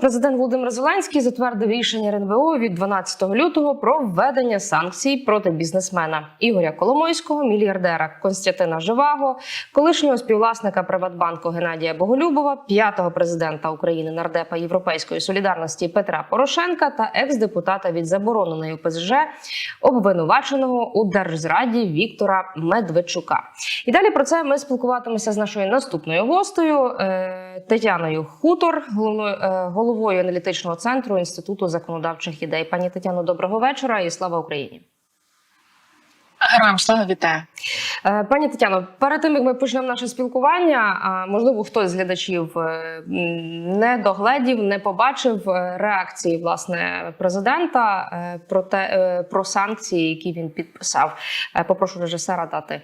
Президент Володимир Зеленський затвердив рішення РНБО від 12 лютого про введення санкцій проти бізнесмена Ігоря Коломойського, мільярдера Константина Живаго, колишнього співвласника Приватбанку Геннадія Боголюбова, п'ятого президента України нардепа Європейської солідарності Петра Порошенка та екс-депутата від забороненої ОПЗЖ, обвинуваченого у держзраді Віктора Медведчука. І далі про це ми спілкуватимемося з нашою наступною гостею е, Тетяною Хутор, головною е, головою аналітичного центру інституту законодавчих ідей. Пані Тетяно, доброго вечора і слава Україні. Героям слава вітаю. Е, Пані Тетяно, перед тим як ми почнемо наше спілкування, можливо, хтось з глядачів е, не догледів, не побачив е, реакції власне президента про те про санкції, які він підписав. Попрошу режисера дати.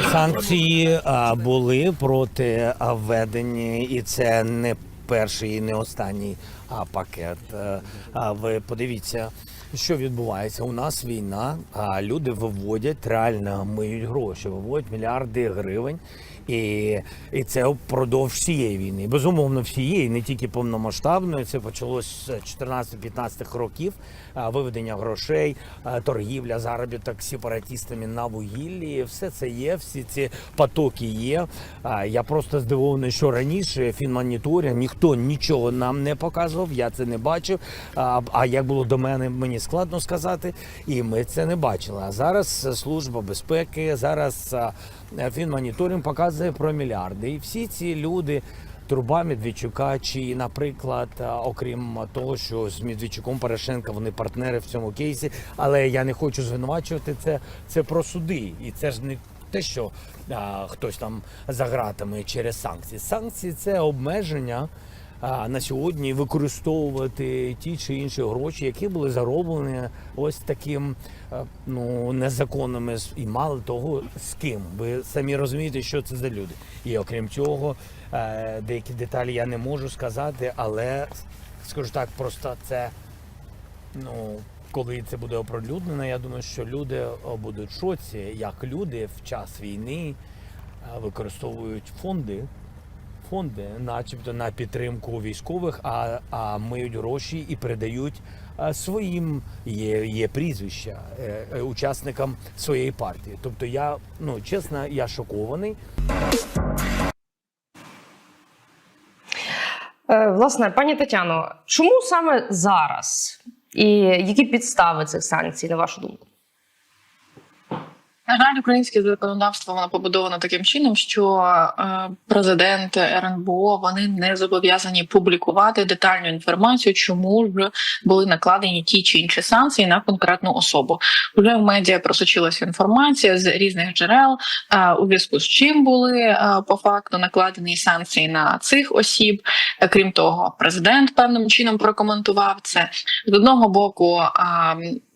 Санкції а, були проти а, введені, і це не перший і не останній а, пакет. Е, А, ви подивіться, що відбувається. У нас війна, а люди виводять реально миють гроші, виводять мільярди гривень. І, і це впродовж всієї війни. Безумовно, всієї, не тільки повномасштабної. Це почалось з 14-15 років. Виведення грошей, торгівля, заробіток сепаратістами на вугіллі. Все це є, всі ці потоки є. Я просто здивований, що раніше фінмоніторинг ніхто нічого нам не показував. Я це не бачив. А, як було до мене, мені складно сказати, і ми це не бачили. А зараз служба безпеки, зараз фінмоніторинг показує про мільярди. І всі ці люди. Труба Медведчука, чи, наприклад, окрім того, що з Медведчуком Порошенка вони партнери в цьому кейсі, але я не хочу звинувачувати це. Це про суди, і це ж не те, що а, хтось там за ґратами через санкції. Санкції це обмеження на сьогодні використовувати ті чи інші гроші, які були зароблені ось таким ну незаконними і мало того з ким. Ви самі розумієте, що це за люди. І окрім цього, е, деякі деталі я не можу сказати, але скажу так, просто це ну. Коли це буде оприлюднено, я думаю, що люди будуть в шоці, як люди в час війни використовують фонди, фонди, начебто на підтримку військових, а, а миють гроші і передають е, своїм є, є прізвища е, е, учасникам своєї партії. Тобто я ну чесно, я шокований. Власне, пані Тетяно, чому саме зараз? І які підстави цих санкцій, на вашу думку? На жаль, українське законодавство воно побудовано таким чином, що е, президент РНБО вони не зобов'язані публікувати детальну інформацію, чому ж були накладені ті чи інші санкції на конкретну особу. Вже в медіа просочилася інформація з різних джерел, е, у зв'язку з чим були е, по факту накладені санкції на цих осіб. Крім того, президент певним чином прокоментував це з одного боку.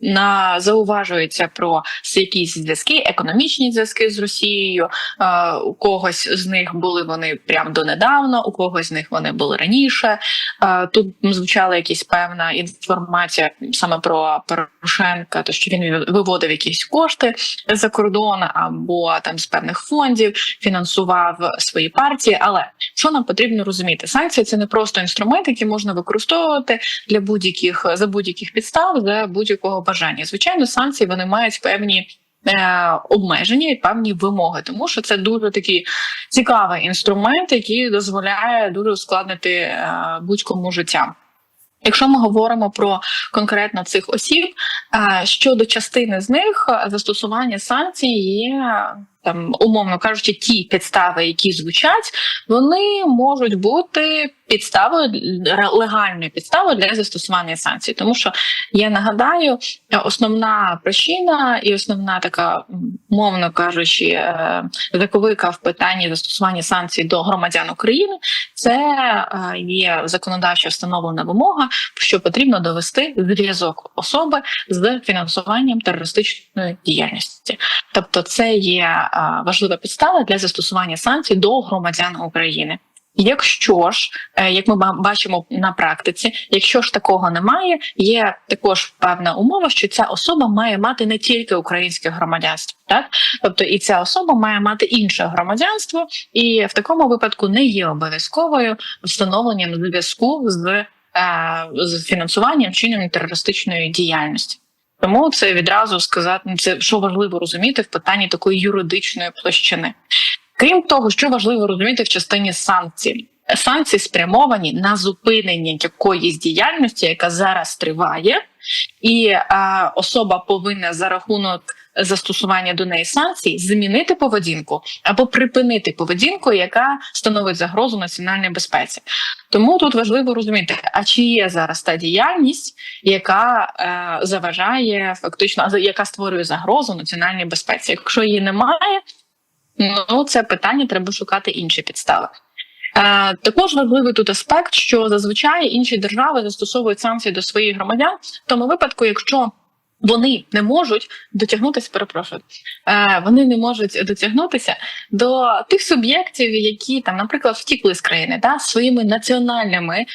На зауважується про якісь зв'язки, економічні зв'язки з Росією. Е, у когось з них були вони прямо донедавна, у когось з них вони були раніше. Е, тут звучала якась певна інформація саме про Порошенка, то що він виводив якісь кошти за кордон або там з певних фондів фінансував свої партії. Але що нам потрібно розуміти? Санкції це не просто інструмент, який можна використовувати для будь-яких за будь-яких підстав, за будь-якого бажання. Звичайно, санкції вони мають певні. е, Обмеження і певні вимоги, тому що це дуже такий цікавий інструмент, який дозволяє дуже ускладнити е, будь-кому життя. Якщо ми говоримо про конкретно цих осіб, е, щодо частини з них застосування санкцій є там, умовно кажучи, ті підстави, які звучать, вони можуть бути підставою легальною підставою для застосування санкцій. Тому що я нагадаю, е, основна причина і основна така, м, мовно кажучи, е, заковика в питанні застосування санкцій до громадян України, це е, є законодавчо встановлена вимога, що потрібно довести зв'язок особи з фінансуванням терористичної діяльності. Тобто, це є е, важлива підстава для застосування санкцій до громадян України. Якщо ж, е, як ми бачимо на практиці, якщо ж такого немає, є також певна умова, що ця особа має мати не тільки українське громадянство, так тобто і ця особа має мати інше громадянство, і в такому випадку не є обов'язковою встановленням зв'язку з, е, з фінансуванням чином терористичної діяльності. Тому це відразу сказати, це що важливо розуміти в питанні такої юридичної площини. Крім того, що важливо розуміти в частині санкцій. Санкції спрямовані на зупинення якоїсь діяльності, яка зараз триває, і а, особа повинна за рахунок застосування до неї санкцій змінити поведінку або припинити поведінку, яка становить загрозу національній безпеці. Тому тут важливо розуміти, а чи є зараз та діяльність, яка е, заважає фактично, яка створює загрозу національній безпеці. Якщо її немає, ну це питання треба шукати інші підстави. Е, також важливий тут аспект, що зазвичай інші держави застосовують санкції до своїх громадян в тому випадку, якщо вони не можуть дотягнутися, перепрошую, е, вони не можуть дотягнутися до тих суб'єктів, які там, наприклад, втікли з країни, да, своїми національними е,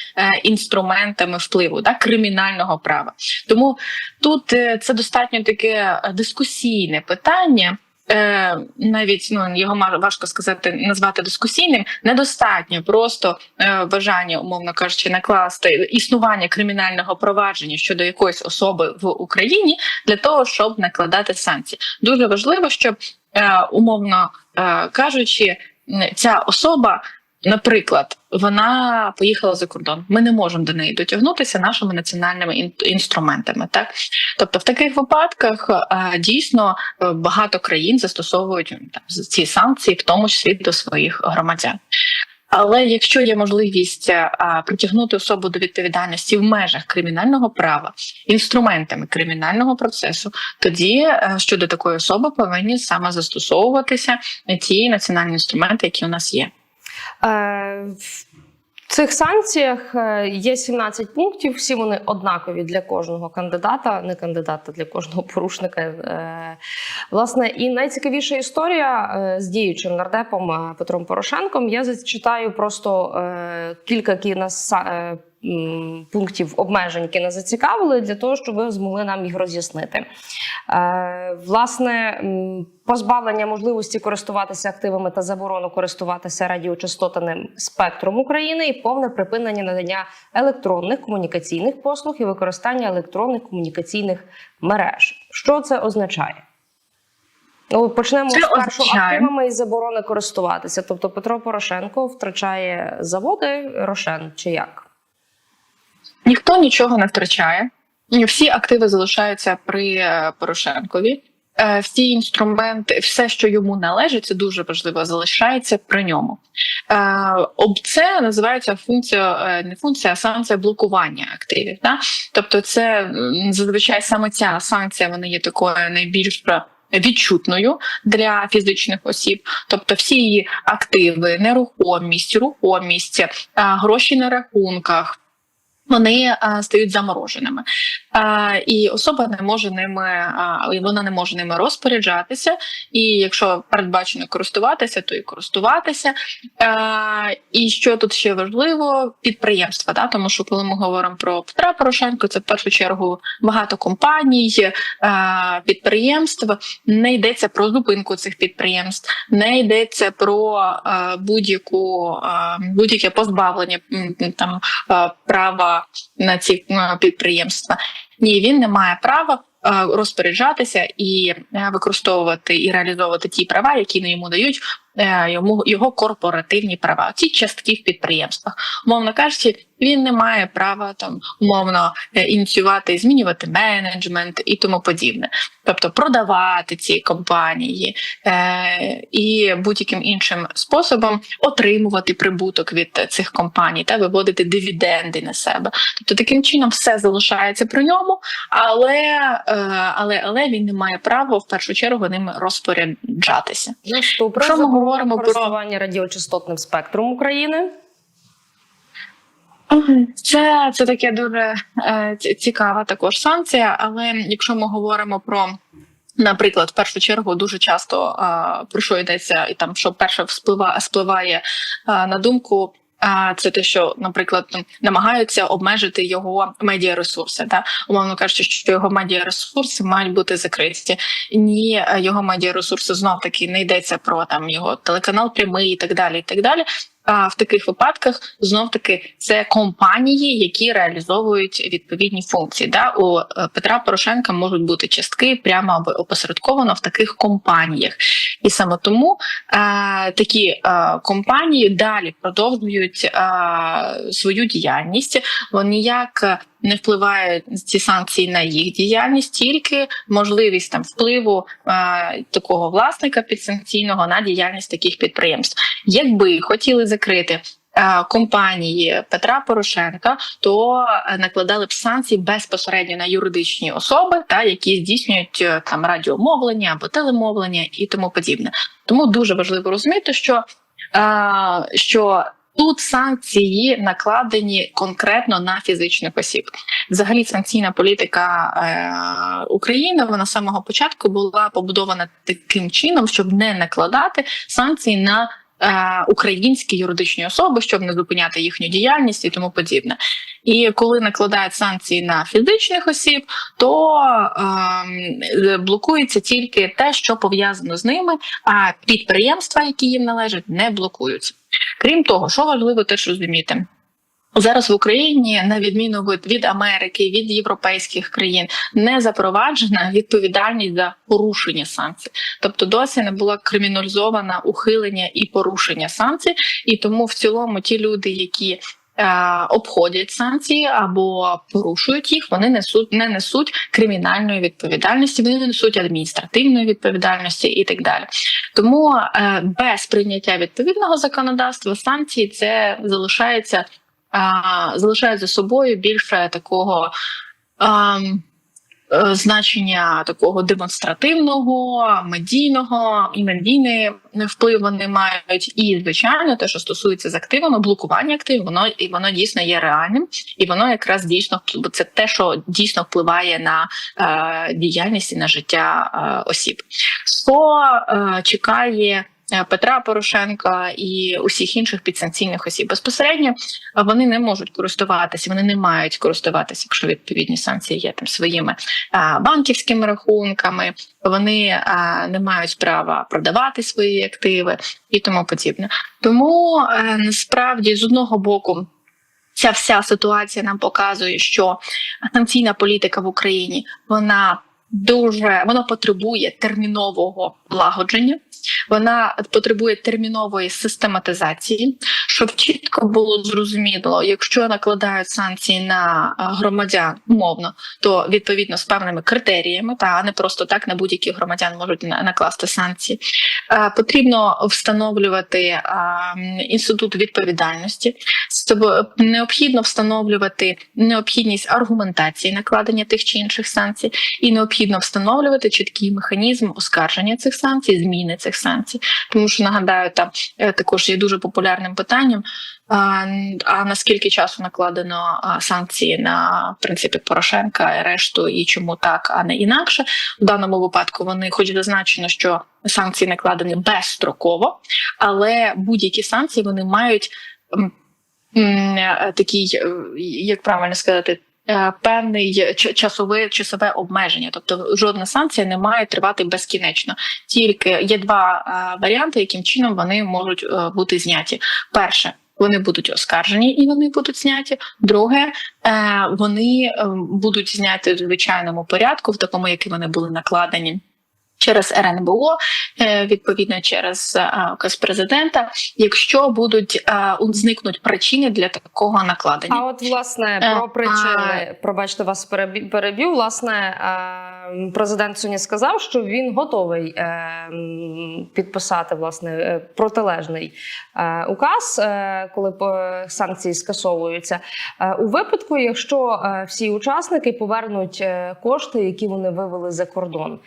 інструментами впливу, да, кримінального права. Тому тут е, це достатньо таке дискусійне питання. Е, навіть ну його важко сказати, назвати дискусійним. Недостатньо просто е, бажання, умовно кажучи, накласти існування кримінального провадження щодо якоїсь особи в Україні для того, щоб накладати санкції. Дуже важливо, щоб е, умовно е, кажучи, ця особа. Наприклад, вона поїхала за кордон. Ми не можемо до неї дотягнутися нашими національними інструментами. Так, тобто, в таких випадках е, дійсно е, багато країн застосовують там ці санкції, в тому числі до своїх громадян. Але якщо є можливість е, а, притягнути особу до відповідальності в межах кримінального права інструментами кримінального процесу, тоді е, щодо такої особи повинні саме застосовуватися ті національні інструменти, які у нас є. Е, В цих санкціях е, є 17 пунктів. Всі вони однакові для кожного кандидата, не кандидата для кожного порушника. Е, Власне, і найцікавіша історія з діючим нардепом Петром Порошенком. Я зачитаю просто кілька які пунктів обмежень, які нас зацікавили, для того, щоб ви змогли нам їх роз'яснити. Е, Власне, позбавлення можливості користуватися активами та заборону користуватися радіочастотним спектром України і повне припинення надання електронних комунікаційних послуг і використання електронних комунікаційних мереж. Що це означає? Ну, почнемо Це спершу означає- активами і заборони користуватися. Тобто Петро Порошенко втрачає заводи Рошен чи як? Ніхто нічого не втрачає. Всі активи залишаються при е, Порошенкові. Е, Всі інструменти, все, що йому належить, це дуже важливо, залишається при ньому. Е, об це називається функція, не функція, а санкція блокування активів. Да? Тобто, це зазвичай саме ця санкція вона є такою найбільш відчутною для фізичних осіб, тобто всі її активи, нерухомість, рухомість, гроші на рахунках. Вони стають замороженими, і особа не може ними, вона не може ними розпоряджатися. І якщо передбачено користуватися, то і користуватися. І що тут ще важливо, підприємства, да? тому що коли ми говоримо про Петра Порошенко, це в першу чергу багато компаній, підприємств. Не йдеться про зупинку цих підприємств, не йдеться про будь-яку будь-яке позбавлення там права на ці підприємства. Ні, він не має права розпоряджатися і використовувати і реалізовувати ті права, які не йому дають е, йому його корпоративні права, ці частки в підприємствах. Умовно кажучи, він не має права там умовно е, ініціювати, змінювати менеджмент і тому подібне, тобто продавати ці компанії е, і будь-яким іншим способом отримувати прибуток від цих компаній та виводити дивіденди на себе. Тобто таким чином все залишається при ньому, але, е, але, але він не має права в першу чергу ними розпоряджатися. Наступне Якщо ми заборона говоримо про- користування радіочастотним спектром України. Це, це таке дуже е, цікава також санкція. Але якщо ми говоримо про, наприклад, в першу чергу дуже часто е, про що йдеться, і там що перше вспливає, спливає е, на думку. Це те, що, наприклад, намагаються обмежити його медіаресурси, та умовно кажучи, що його медіаресурси мають бути закриті. Ні, е, його медіаресурси знов таки не йдеться про там його телеканал прямий і так далі. І так далі. А в таких випадках знов таки це компанії, які реалізовують відповідні функції. Да? У е, Петра Порошенка можуть бути частки прямо або опосередковано в таких компаніях, і саме тому е, такі е, компанії далі продовжують е, свою діяльність. Вони ніяк не впливають ці санкції на їх діяльність, тільки можливість там впливу е, такого власника підсанкційного на діяльність таких підприємств. Якби хотіли закрити. е, Компанії Петра Порошенка то е, накладали б санкції безпосередньо на юридичні особи, та які здійснюють там радіомовлення або телемовлення і тому подібне. Тому дуже важливо розуміти, що, що тут санкції накладені конкретно на фізичних осіб. Взагалі, санкційна політика е, України вона з самого початку була побудована таким чином, щоб не накладати санкції на українські юридичні особи, щоб не зупиняти їхню діяльність і тому подібне. І коли накладають санкції на фізичних осіб, то е, блокується тільки те, що пов'язано з ними, а підприємства, які їм належать, не блокуються. Крім того, що важливо теж розуміти. Зараз в Україні, на відміну від, від Америки, від європейських країн, не запроваджена відповідальність за порушення санкцій. Тобто досі не була криміналізована ухилення і порушення санкцій, і тому в цілому ті люди, які е, обходять санкції або порушують їх, вони несуть не несуть кримінальної відповідальності, вони не несуть адміністративної відповідальності і так далі. Тому е, без прийняття відповідного законодавства санкції це залишається залишають за собою більше такого е, значення такого демонстративного, медійного і медійний вплив вони мають. І звичайно, те, що стосується з активами, блокування активів, воно і воно дійсно є реальним, і воно якраз дійсно це те, що дійсно впливає на е, діяльність і на життя е, осіб. Що е, чекає? Е, Петра Порошенка і усіх інших підсанкційних осіб безпосередньо вони не можуть користуватися, вони не мають користуватися, якщо відповідні санкції є там своїми банківськими рахунками, вони не мають права продавати свої активи і тому подібне. Тому е, насправді з одного боку. Ця вся ситуація нам показує, що санкційна політика в Україні вона дуже вона потребує термінового лагодження, вона потребує термінової систематизації, щоб чітко було зрозуміло, якщо накладають санкції на громадян умовно, то відповідно з певними критеріями, та не просто так на будь-яких громадян можуть накласти санкції. Е, Потрібно встановлювати інститут відповідальності. Необхідно встановлювати необхідність аргументації накладення тих чи інших санкцій, і необхідно встановлювати чіткий механізм оскарження цих санкцій, зміни цих санкцій. Тому що нагадаю, там е, також є дуже популярним питанням. А, наскільки часу накладено санкції на принципі Порошенка, і решту, і чому так, а не інакше? В даному випадку вони, хоч зазначено, що санкції накладені безстроково, але будь-які санкції вони мають е, такий, е, як правильно сказати. Е, Певний часове часове обмеження, тобто жодна санкція не має тривати безкінечно. Тільки є два е, варіанти, яким чином вони можуть е, бути зняті. Перше, вони будуть оскаржені і вони будуть зняті. Друге, вони е, будуть зняті в звичайному порядку, в такому, який вони були накладені. Через РНБО, е, відповідно через е, указ президента, якщо будуть е, зникнуть причини для такого накладення. А от власне Е, про причини, пробачте вас перебів. Власне, е, президент сьогодні сказав, що він готовий е, підписати власне е, протилежний е, указ, коли санкції скасовуються. У випадку, якщо всі учасники повернуть кошти, які вони вивели за кордон,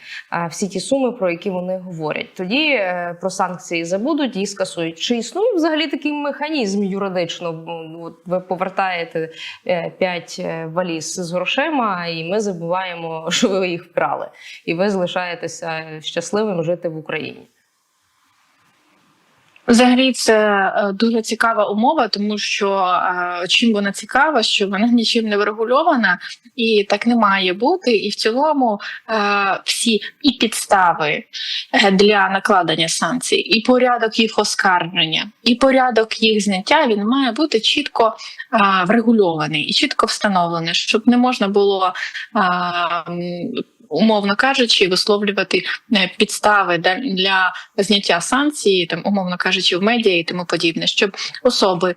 всі ті суми, про які вони говорять, тоді про санкції забудуть і скасують. Чи існує взагалі такий механізм юридично? Ну, От ви повертаєте 5 валіз з грошима, і ми забуваємо, що ви їх вкрали, і ви залишаєтеся щасливим жити в Україні. Взагалі, це е, дуже цікава умова, тому що е, чим вона цікава, що вона нічим не врегульована, і так не має бути. І в цілому е, всі і підстави для накладення санкцій, і порядок їх оскарження, і порядок їх зняття він має бути чітко врегульований і чітко встановлений, щоб не можна було. Умовно кажучи, висловлювати е, підстави для- зняття санкцій, там умовно кажучи, в медіа і тому подібне, щоб особи.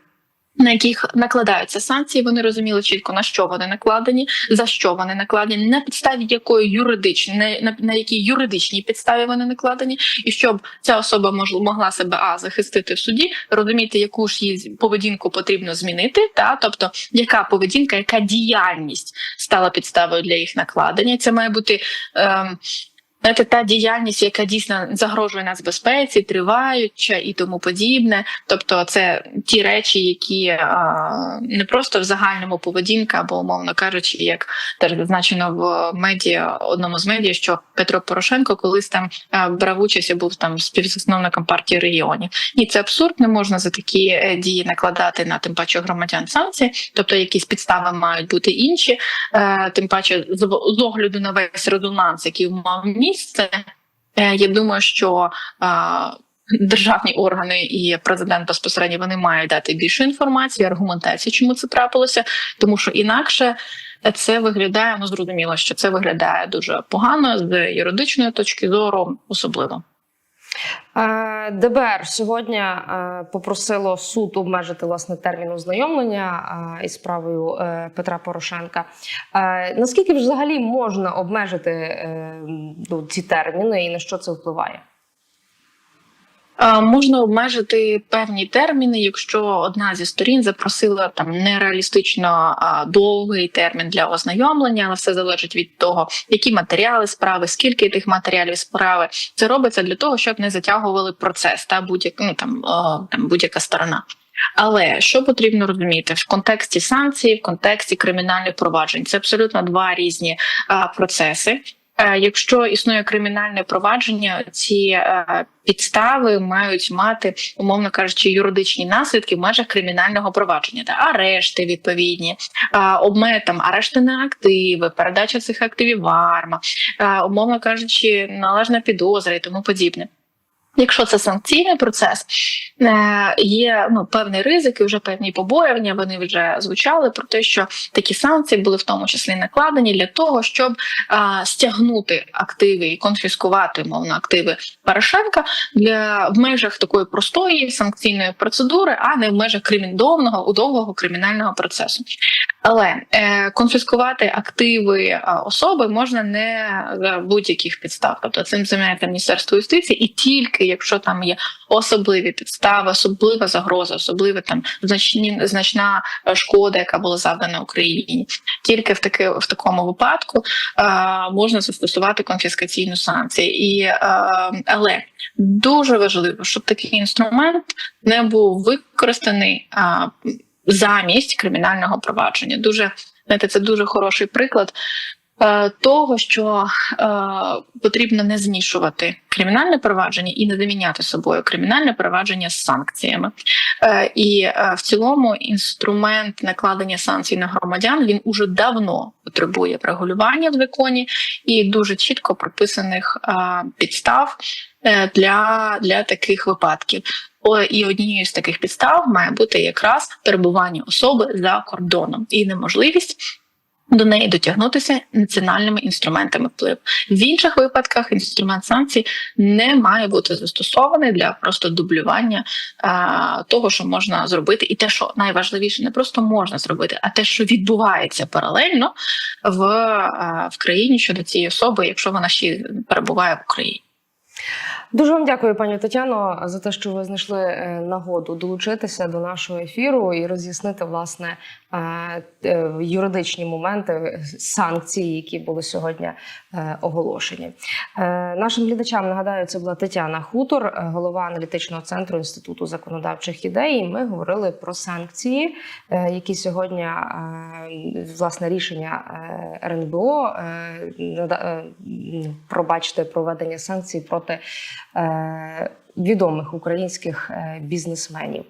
На яких накладаються санкції, вони розуміли чітко на що вони накладені, за що вони накладені, на підставі якої юридичної на, на якій юридичній підставі вони накладені, і щоб ця особа мож, могла себе а захистити в суді, розуміти, яку ж її поведінку потрібно змінити, та тобто яка поведінка, яка діяльність стала підставою для їх накладення. Це має бути. Ем, Знаєте, та діяльність, яка дійсно загрожує нацбезпеці, триваюча і тому подібне. Тобто, це ті речі, які а, не просто в загальному поведінка, або умовно кажучи, як теж зазначено в медіа одному з медіа, що Петро Порошенко колись там брав участь і був там співзасновником партії регіонів. Ні, це абсурд. Не можна за такі е, дії накладати на тим паче громадян санкції, тобто якісь підстави мають бути інші. Е, тим паче з, огляду на весь резонанс, який мав місце, е, я думаю, що державні органи і президент безпосередньо вони мають дати більше інформації, аргументації, чому це трапилося, тому що інакше. Це виглядає, ну зрозуміло, що це виглядає дуже погано з юридичної точки зору, особливо. Е, ДБР сьогодні е, попросило суд обмежити власне термін ознайомлення е, із справою Петра Порошенка. Наскільки взагалі можна обмежити ну, ці терміни і на що це впливає? Можна обмежити певні терміни, якщо одна зі сторін запросила там нереалістично довгий термін для ознайомлення, але все залежить від того, які матеріали справи, скільки тих матеріалів справи. Це робиться для того, щоб не затягували процес та будь-як ну там, там будь-яка сторона. Але що потрібно розуміти в контексті санкцій, в контексті кримінальних проваджень, це абсолютно два різні а, процеси. Е, Якщо існує кримінальне провадження, ці е, підстави мають мати, умовно кажучи, юридичні наслідки в межах кримінального провадження, та арешти відповідні, е, там арешти на активи, передача цих активів в арма, умовно кажучи, належна підозра і тому подібне. Якщо це санкційний процес, е, є ну певний ризик і вже певні побоювання. Вони вже звучали про те, що такі санкції були в тому числі накладені для того, щоб а, стягнути активи і конфіскувати мовно активи Порошенка для в межах такої простої санкційної процедури, а не в межах криміндовного удовгого кримінального процесу. Але е, конфіскувати активи особи можна не за будь-яких підстав. Тобто цим займається Міністерство юстиції, і тільки якщо там є особливі підстави, особлива загроза, особлива там значні значна е, шкода, яка була завдана Україні. Тільки в таки в такому випадку е, можна застосувати конфіскаційну санкцію. І е, але дуже важливо, щоб такий інструмент не був використаний. А, замість кримінального провадження. Дуже знаєте, це дуже хороший приклад е, того, що е, потрібно не змішувати кримінальне провадження і не заміняти собою кримінальне провадження з санкціями. Е, і е, в цілому інструмент накладення санкцій на громадян він уже давно потребує врегулювання в законі і дуже чітко прописаних е, підстав е, для, для таких випадків. І однією з таких підстав має бути якраз перебування особи за кордоном і неможливість до неї дотягнутися національними інструментами впливу. В інших випадках інструмент санкцій не має бути застосований для просто дублювання а, того, що можна зробити, і те, що найважливіше, не просто можна зробити, а те, що відбувається паралельно в, а, в країні щодо цієї особи, якщо вона ще перебуває в Україні. Дуже вам дякую, пані Тетяно, за те, що ви знайшли е, нагоду долучитися до нашого ефіру і роз'яснити власне е, е, юридичні моменти санкцій, які були сьогодні оголошені. Нашим глядачам нагадаю, це була Тетяна Хутор, голова аналітичного центру інституту законодавчих ідей. І Ми говорили про санкції, які сьогодні власне рішення РНБО пробачте проведення санкцій проти відомих українських е, бізнесменів.